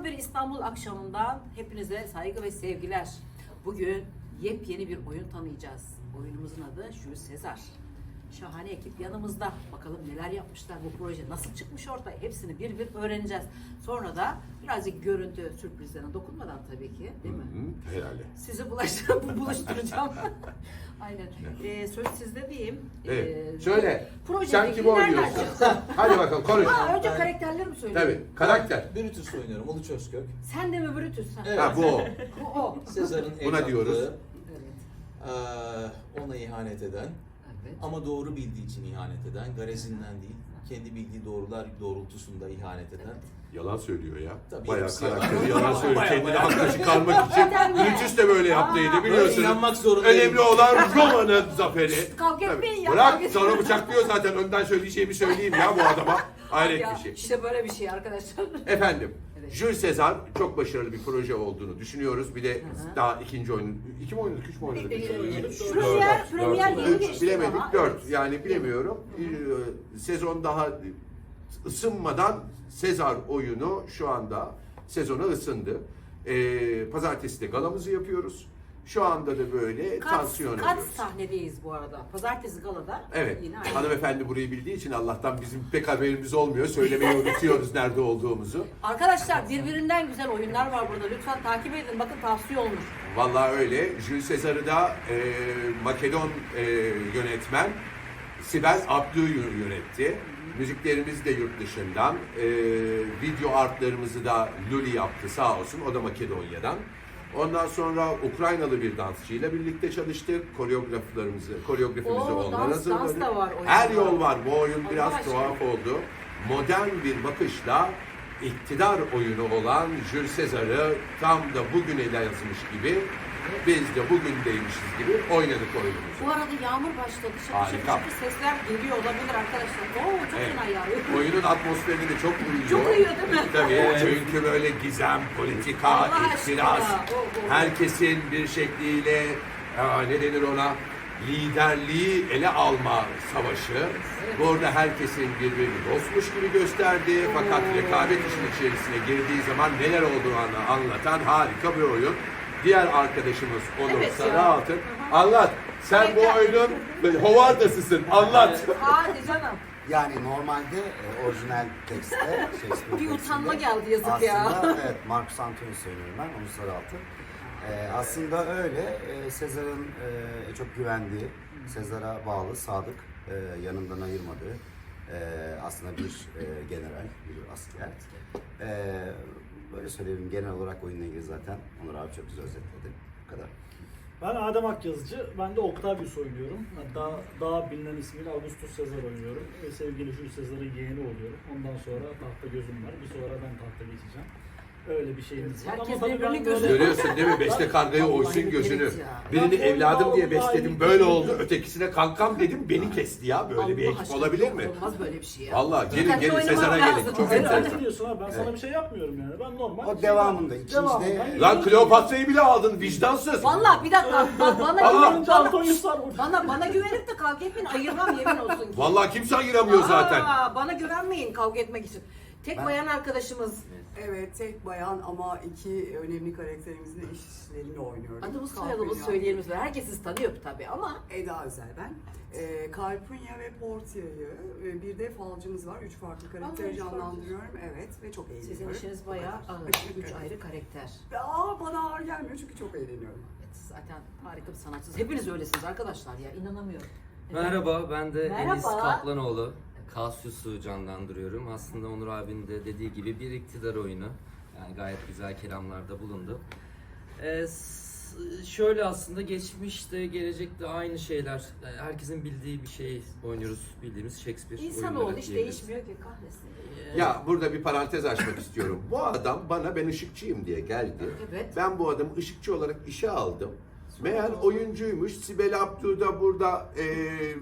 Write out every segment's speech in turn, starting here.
Yağmurlu bir İstanbul akşamından hepinize saygı ve sevgiler. Bugün yepyeni bir oyun tanıyacağız. Oyunumuzun adı Jules Sezar. Şahane ekip yanımızda. Bakalım neler yapmışlar bu proje nasıl çıkmış ortaya hepsini bir bir öğreneceğiz. Sonra da birazcık görüntü sürprizlerine dokunmadan tabii ki değil mi? Hı, herhalde. Sizi bulaştırıp buluşturacağım. Aynen. Ee, söz sizde diyeyim. Evet. Ee, Söyle. projedeki Sen kimi nereden oynuyorsun? çıktı? Hadi bakalım konuş. Ha, önce Ben- karakterleri mi söyleyeyim? Tabii. Karakter. Brutus oynuyorum, Uluç Özkök. Sen de mi Brutus? Ha. Evet. Ha bu o. Bu o. Sezar'ın Buna evlatlığı, diyoruz. Evet. eee, ona ihanet eden Evet. ama doğru bildiği için ihanet eden, garezinden değil, kendi bildiği doğrular doğrultusunda ihanet eden. Yalan söylüyor ya. Tabii, Bayağı hepsi yalan. karakteri yalan söylüyor. Bayağı, Kendini bayağı. haklı çıkarmak için. Brutus de böyle yaptıydı Aa. biliyorsunuz. Böyle inanmak zorundayım. Önemli olan Roma'nın zaferi. Kavga etmeyin ya, Bırak kavga sonra etmeyin. bıçaklıyor zaten. Önden söyleyeceğimi söyleyeyim ya bu adama. Hayret bir şey. İşte böyle bir şey arkadaşlar. Efendim. Jules Sezar çok başarılı bir proje olduğunu düşünüyoruz. Bir de daha ikinci oyun, iki mi oynadık, üç mü oynadık? Üç, Premier, dört, Premier yeni Üç, geçti bilemedik, ama. dört. Evet. Yani bilemiyorum. Ee, Sezon daha ısınmadan Sezar oyunu şu anda sezona ısındı. Ee, pazartesi de galamızı yapıyoruz. Şu anda da böyle Kaç, tansiyon kaç alıyoruz. sahnedeyiz bu arada? Pazartesi galada. Evet. Yine aynı. Hanımefendi burayı bildiği için Allah'tan bizim pek haberimiz olmuyor. Söylemeyi unutuyoruz nerede olduğumuzu. Arkadaşlar birbirinden güzel oyunlar var burada. Lütfen takip edin. Bakın tavsiye olmuş. Vallahi öyle. Jules Sezar'ı da e, Makedon e, yönetmen Sibel Abdü yönetti. Müziklerimiz de yurt dışından. E, video artlarımızı da Luli yaptı sağ olsun. O da Makedonya'dan. Ondan sonra Ukraynalı bir dansçıyla birlikte çalıştık. Koreograflarımızı, koreografimizi Oo, ondan dans- hazırladık. dans da var. Her yol var. Bu oyun Allah biraz aşkına. tuhaf oldu. Modern bir bakışla iktidar oyunu olan Jules Sezar'ı tam da bugüne yazmış gibi biz de bugündeymişiz gibi oynadık oyunumuzu. Bu arada yağmur başladı. Şıkır Harika. şıkır sesler geliyor olabilir arkadaşlar. Oo çok Evet. fena yağıyor. Oyunun atmosferine çok uyuyor. Çok uyuyor değil mi? Tabii çünkü böyle gizem, politika, Allah herkesin bir şekliyle aa, ne denir ona liderliği ele alma savaşı. Burada herkesin birbirini dostmuş gibi gösterdiği fakat rekabet işin içerisine girdiği zaman neler olduğunu anlatan harika bir oyun. Diğer arkadaşımız Onur Evet ya. Sarıaltın. Anlat. Sen bu Harika. oyunun Hovardasısın. Anlat. Hadi canım. Yani normalde e, orijinal tekste Shakespeare Bir utanma geldi yazık aslında, ya. Aslında evet Marcus Antonius söylüyorum ben Uluslararası. E, aslında öyle e, Sezar'ın e, çok güvendiği, Sezar'a bağlı, sadık, e, yanından ayırmadığı e, aslında bir e, general, bir asker. E, böyle söyleyeyim genel olarak oyunla ilgili zaten Onur abi çok güzel özetledi. Bu kadar. Ben Adem Akyazıcı, ben de Octavius oynuyorum. Daha, daha bilinen ismiyle Augustus Caesar oynuyorum. Sevgili Jules Caesar'ın yeğeni oluyorum. Ondan sonra tahta gözüm var. Bir sonra ben tahta geçeceğim. Öyle bir şeyimiz var. Herkes tabii birbirini ben gözü- Görüyorsun değil mi? Beste kargayı oysun gözünü. Birini evladım diye besledim böyle oldu. Ötekisine kankam dedim beni kesti ya. Böyle bir Allah ekip aşkına, olabilir mi? Olmaz böyle bir şey ya. Vallahi gelin Dikkatli gelin oynamak Sezar'a lazım. gelin. Çok Sen enteresan. ne diyorsun abi? Ben sana bir şey yapmıyorum yani. Ben normal. O devamında, ikinci de- Ben- Lan Kleopatra'yı bile aldın vicdansız. Vallahi bir dakika ba- bana Allah! güven, Önce bana, Antonius var burada. bana, bana güvenip de kavga etmeyin ayırmam yemin olsun ki. Vallahi kimse ayıramıyor zaten. Aa, bana güvenmeyin kavga etmek için. Tek bayan arkadaşımız. Evet, tek bayan ama iki önemli karakterimizin eşlerini oynuyorum. Adımız soyadımız söyleyelim. Herkes sizi tanıyor tabii ama. Eda Özel ben. Ee, Kalpurnia ve Portia'yı ve bir de falcımız var. Üç farklı karakteri üç farklı. canlandırıyorum. Evet ve çok eğleniyorum. Sizin işiniz bayağı kadar. ağır. Üç ayrı karakter. Aa, bana ağır gelmiyor çünkü çok eğleniyorum. Evet, zaten harika bir sanatçısınız. Hepiniz öylesiniz arkadaşlar ya inanamıyorum. Merhaba, ben de Merhaba. Enis Kaplanoğlu. Cassius'u canlandırıyorum. Aslında Onur abinin de dediği gibi bir iktidar oyunu. Yani gayet güzel kelamlarda bulundu. Ee, şöyle aslında geçmişte, gelecekte aynı şeyler. Yani herkesin bildiği bir şey oynuyoruz. Bildiğimiz Shakespeare İnsanoğlu oyunları hiç değişmiyor ki kahretsin. Ee, Ya burada bir parantez açmak istiyorum. Bu adam bana ben ışıkçıyım diye geldi. Evet. Ben bu adamı ışıkçı olarak işe aldım. Meğer oyuncuymuş. Sibel Abdu da burada eee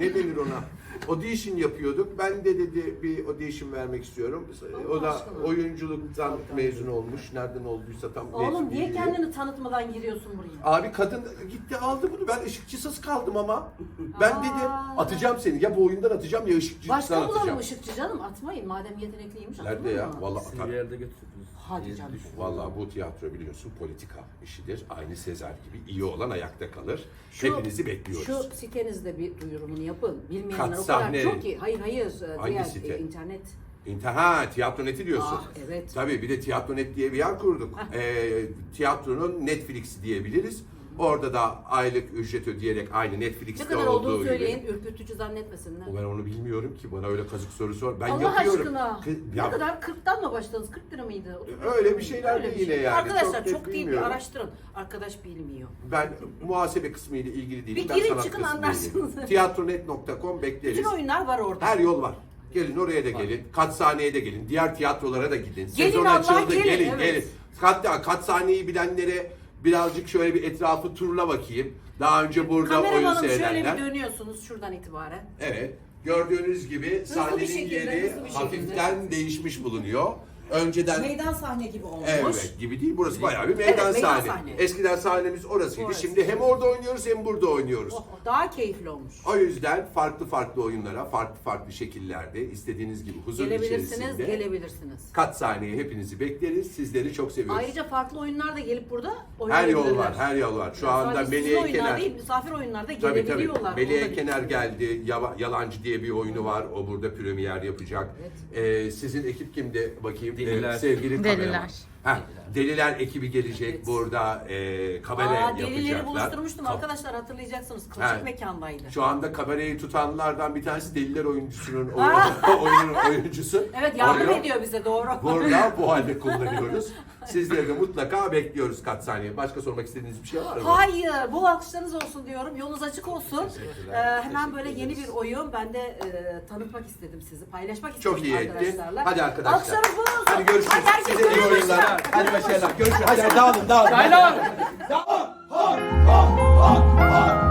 ne denir ona? Audition yapıyorduk. Ben de dedi bir audition vermek istiyorum. O da aşkına. oyunculuktan mezun olmuş. Nereden olduysa tam Oğlum mezun niye bilmiyorum. kendini tanıtmadan giriyorsun buraya? Abi kadın gitti aldı bunu. Ben ışıkçısız kaldım ama. Ben Aa. dedim atacağım seni. Ya bu oyundan atacağım ya ışıkçıdan Başka atacağım. bulalım ışıkçı canım atmayın madem yetenekliymiş. Nerede atmayın ya? ama. Vallahi Sizi atar. bir yerde götürdünüz. Hadi canım. Vallahi bu tiyatro biliyorsun politika işidir. Aynı Sezar gibi iyi olan ayakta kalır. Şu- Hepinizi bekliyoruz. Şu sitenizde bir duyurumunu yapın. Bilmeyenler Kat o kadar sahne. çok ki. Hayır hayır. e, Hangi diğer site? e, internet. İnter ha tiyatroneti diyorsun. Ah, evet. Tabii bir de tiyatronet diye bir yer kurduk. Ee, tiyatronun Netflix diyebiliriz. Orada da aylık ücret ödeyerek aynı Ne Netflix'te kadar olduğu olduğunu gibi. söyleyin. Ürkütücü zannetmesinler. Ben onu bilmiyorum ki bana öyle kazık soru sor. Ben Allah yapıyorum. aşkına. Kı- ya- Ne kadar? 40'tan mı başladınız? 40 lira mıydı? 30 lira Öyle bir mıydı? şeyler Öyle de bir yine şey. yani. Arkadaşlar Çok çok, net değil bir bilmiyorum. araştırın. Arkadaş bilmiyor. Ben muhasebe kısmı ile ilgili değilim. Bir ben girin, sanat çıkın, kısmıyla anlarsınız. ilgiliyim. Tiyatronet.com bekleriz. Bütün oyunlar var orada. Her yol var. Gelin oraya da gelin. Kat sahneye de gelin. Diğer tiyatrolara da gidin. Gelin Sezon Allah, açıldı. gelin, Gelin evet. gelin. Kat, kat sahneyi bilenlere birazcık şöyle bir etrafı turla bakayım. Daha önce burada oyun Kameramanım şöyle seyredenler. bir dönüyorsunuz şuradan itibaren. Evet. Gördüğünüz gibi sahnenin şekilde, yeri hızlı bir hafiften değişmiş bulunuyor. Önceden Meydan sahne gibi olmuş. Evet gibi değil. Burası bayağı bir meydan, Evet, meydan sahne. sahne. Eskiden sahnemiz orasıydı. Orası. Şimdi hem orada oynuyoruz hem burada oynuyoruz. Oh, daha keyifli olmuş. O yüzden farklı farklı oyunlara, farklı farklı şekillerde istediğiniz gibi huzur Gelebilirsiniz, içerisinde gelebilirsiniz. kat sahneye hepinizi bekleriz. Sizleri çok seviyoruz. Ayrıca farklı oyunlar da gelip burada her oynayabilirler. yol var, her yol var. Şu Yani anda sadece sizin Melih oyunlar Kener değil, misafir oyunlarda Tabii tabii. gelebiliyorlar. Melih Onu da Kener geldi. Yava- Yalancı diye bir oyunu var. O burada premier yapacak. Ee, sizin ekip kimdi bakayım? Deliler. Ee, sevgili Deliler. kameraman. Ha, Deliler ekibi gelecek. Evet. Burada e, kamera Aa, delileri yapacaklar. buluşturmuştum Kap- arkadaşlar hatırlayacaksınız. Kılçık Ha. mekandaydı. Şu anda kamerayı tutanlardan bir tanesi Deliler oyuncusunun Aa. oyun, oyunun oyuncusu. Evet yardım Onu ediyor bize doğru. Burada bu halde kullanıyoruz. Sizleri de mutlaka bekliyoruz kat saniye. Başka sormak istediğiniz bir şey var mı? Hayır, bu alkışlarınız olsun diyorum. Yolunuz açık olsun. Teşekkürler. Ee, hemen böyle yeni ederiz. bir oyun. Ben de e, tanıtmak istedim sizi. Paylaşmak Çok istedim iyi ettin. arkadaşlarla. Hadi arkadaşlar. Alkışlarınız bol olsun. Hadi görüşürüz. Hadi herkes Size iyi görüşürüz. oyunlar. Beyler. Hadi başlayalım. Görüşürüz. Hadi dağılın dağılın. Dağılın. Dağılın. Hop hop hop hop.